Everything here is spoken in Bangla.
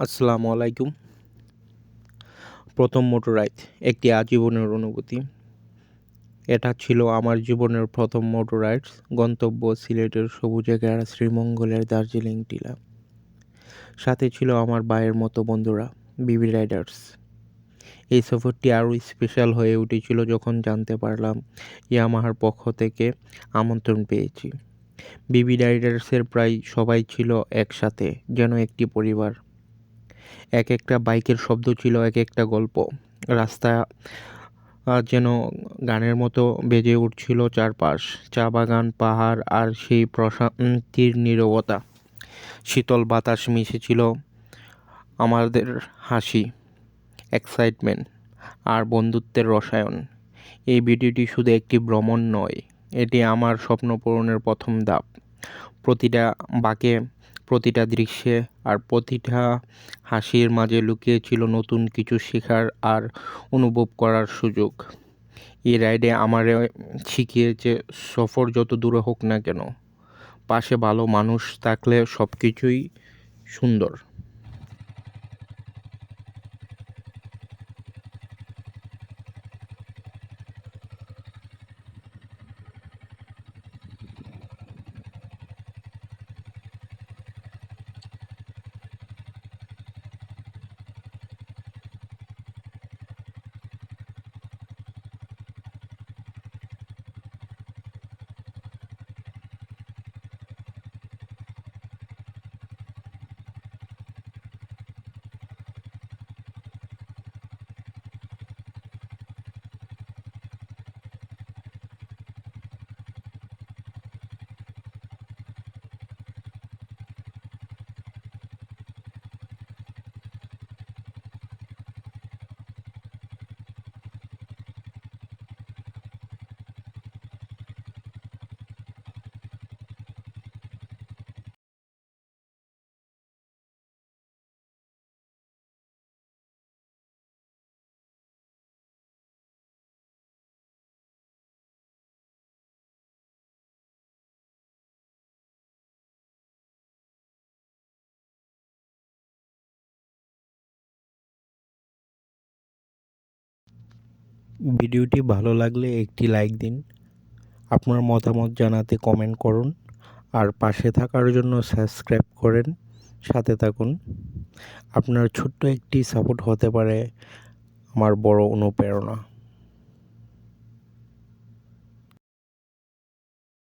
আসসালামু আলাইকুম। প্রথম মোটর রাইড একটি আজীবনের অনুভূতি। এটা ছিল আমার জীবনের প্রথম মোটর রাইড গন্তব্য সিলেটের সবুজে ঘেরা শ্রীমঙ্গলের দার্জিলিং টিলা। সাথে ছিল আমার ভাইয়ের মতো বন্ধুরা, বিবি রাইডার্স। এই সফরটি আরও স্পেশাল হয়ে উঠেছিল যখন জানতে পারলাম, ইয়ামাহার পক্ষ থেকে আমন্ত্রণ পেয়েছি। বিবি রাইডার্সের প্রায় সবাই ছিল একসাথে, যেন একটি পরিবার। এক একটা বাইকের শব্দ ছিল, এক একটা গল্প। রাস্তা যেন গানের মতো বেজে উঠছিল চারপাশ। চা বাগান, পাহাড় আর সেই প্রশান্তির নীরবতা। শীতল বাতাস মিশেছিল আমাদের হাসি এক্সাইটমেন্ট আর বন্ধুত্বের রসায়ন। এই ভিডিওটি শুধু একটি ভ্রমণ নয়, এটি আমার স্বপ্ন পূরণের প্রথম ধাপ। প্রতিটা বাঁকে প্রতিটা দৃশ্যে আর প্রতিটা হাসির মাঝে লুকিয়ে ছিল নতুন কিছু শেখার আর অনুভব করার সুযোগ। এই রাইডে আমার শিখিয়েছে, সফর যত দূরে হোক না কেন, পাশে ভালো মানুষ থাকলে সব কিছুই সুন্দর। ভিডিওটি ভালো লাগলে একটি লাইক দিন, আপনার মতামত জানাতে কমেন্ট করুন, আর পাশে থাকার জন্য সাবস্ক্রাইব করেন, সাথে থাকুন। আপনার ছোট্ট একটি সাপোর্ট হতে পারে আমার বড় অনুপ্রেরণা।